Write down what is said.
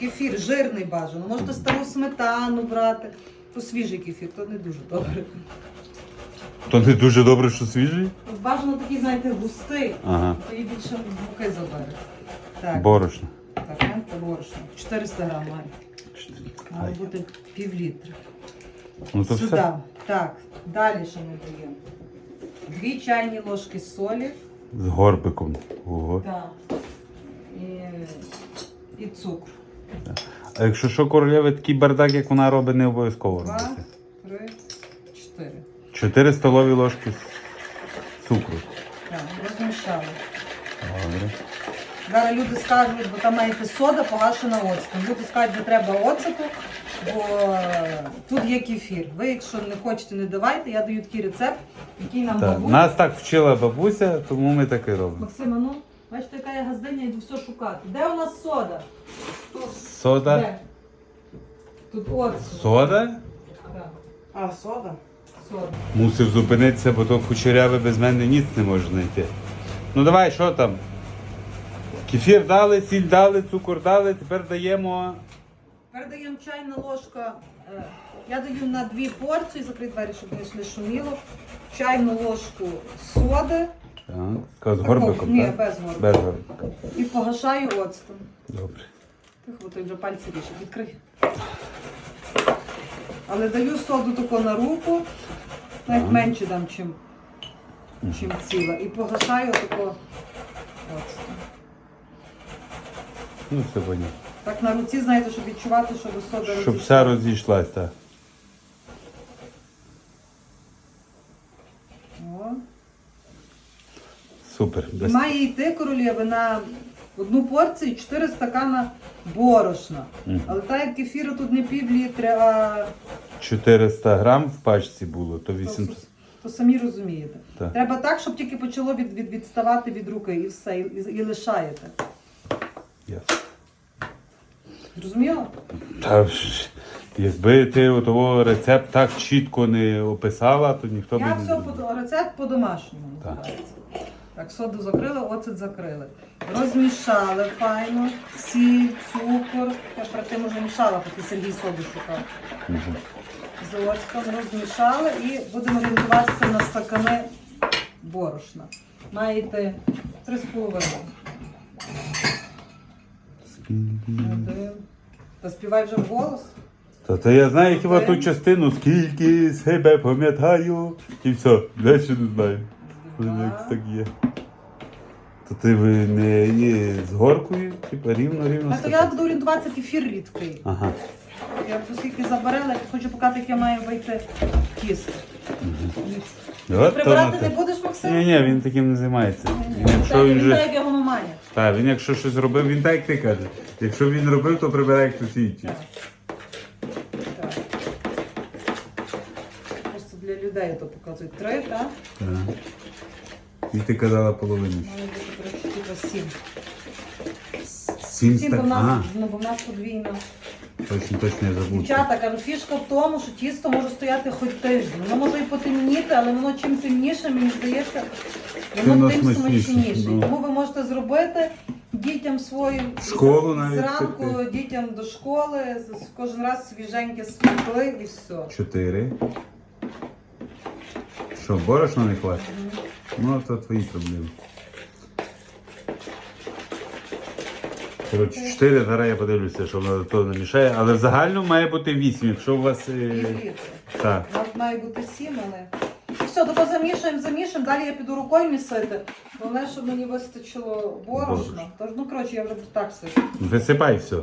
Кефір жирний бажано. Можете стару сметану брати. То свіжий кефір, то не дуже добре. То не дуже добре, що свіжий? Бажано такий, знаєте, густий, Ага. то і більше муки забере. Так, Борошно. так, знаєте, борошно. 400 грам має. Має Ай. бути пів літра. Ну то Сюди. все. Так, далі що ми даємо? Дві чайні ложки солі. З горбиком. Ого. Так. І, і цукру. А якщо що королеви такий бардак, як вона робить, не обов'язково Два, робити. три, чотири. 4 столові ложки цукру. Так, розмішали. Добре. Зараз люди скажуть, бо там маєте сода погашена оцетом. Люди скажуть, не треба оцету, бо е, тут є кефір. Ви, якщо не хочете, не давайте. Я даю такий рецепт, який нам Так. бабуся. Нас так вчила бабуся, тому ми так і робимо. Максима, ну, бачите, яка я газдиня, йду все шукати. Де у нас сода? Сода. Де? Тут оцет. Сода? Так, А, сода? сода. Мусив зупинитися, бо то кучеряве без мене ніц не може знайти. Ну давай, що там? Кефір дали, сіль дали, цукор дали, тепер даємо. Тепер даємо чайна ложка. е, Я даю на дві порції, закрий двері, щоб не шуміло. Чайну ложку соди. Так, з горбиком, Ні, так? без горбика. Без горбика. І погашаю оцтом. Добре. Тихо, ти вже пальці більше. Відкрий. Але даю соду тако на руку, навіть Ага. менше дам, чим, чим ціла. І погашаю тако оцтом. Ну, понятно. Так на руці, знаєте, щоб відчувати, щоб сода Щоб розійшлася. вся розійшлась, так. О. Супер. Без... Має йти королєви на одну порцію 4 стакана борошна. Мгм. Але так як кефіру тут не пів літри, а 400 грам в пачці було, то то, 800. то самі розумієте. Так. Треба так, щоб тільки почало від, від, відставати від руки і все, і, і, і лишаєте. Ясно. Зрозуміло? Та ж, якби ти отого рецепт так чітко не описала, то ніхто Я б все не по рецепт по-домашньому Так. називається. Так, соду закрили, оцет закрили. Розмішали файно, сіль, цукор. Я перед тим вже мішала, поки Сергій соду шукав. З оцтом розмішали і будемо орієнтуватися на стакани борошна. Маєте 3,5. Один. Та співай вже вголос. Та, та я знаю хіба ту частину, скільки себе пам'ятаю, і все, далі не знаю. Як так є. То ти ви не є з горкою, типу рівно, рівно. А то я буду орієнтуватися кефір рідкий. Ага. Я оскільки забарила, я хочу показати, як я маю вийти тісто. От Прибирати то не будеш, Максим? Ні, ні, він таким не займається. Він, якщо він він вже. так, як його маманя. Так, він якщо щось робив, він так як ти кажеш. Якщо він робив, то прибирає хтось інший. Просто для людей то показують. Три, так? Так. І ти казала половину. Коротше, типу сім. Сім Сім, бо в нас, ну, бо в нас подвійно. точно, точно я забув. Дівчата, кажу, фішка в тому, що тісто може стояти хоч тиждень. Воно може і потемніти, але воно чим темніше, мені здається, Воно воно тим смачніше, смачніше. ну. Тому ви можете зробити дітям своїм В школу навіть зранку пекти. дітям до школи, з- кожен раз свіженьке спекли і все. Чотири. Що, борошна не хватить? Ну, то твої проблеми. Коротше, чотири, зараз я подивлюся, що воно то не мішає, але в загальному має бути вісім, якщо у вас. Е... Так. У нас має бути сім, але. І все, тако замішуємо, замішуємо, далі я піду рукою місити. Головне, щоб мені вистачило борошна. Борошна. Тож, ну коротше, я вже так сити. Висипай все.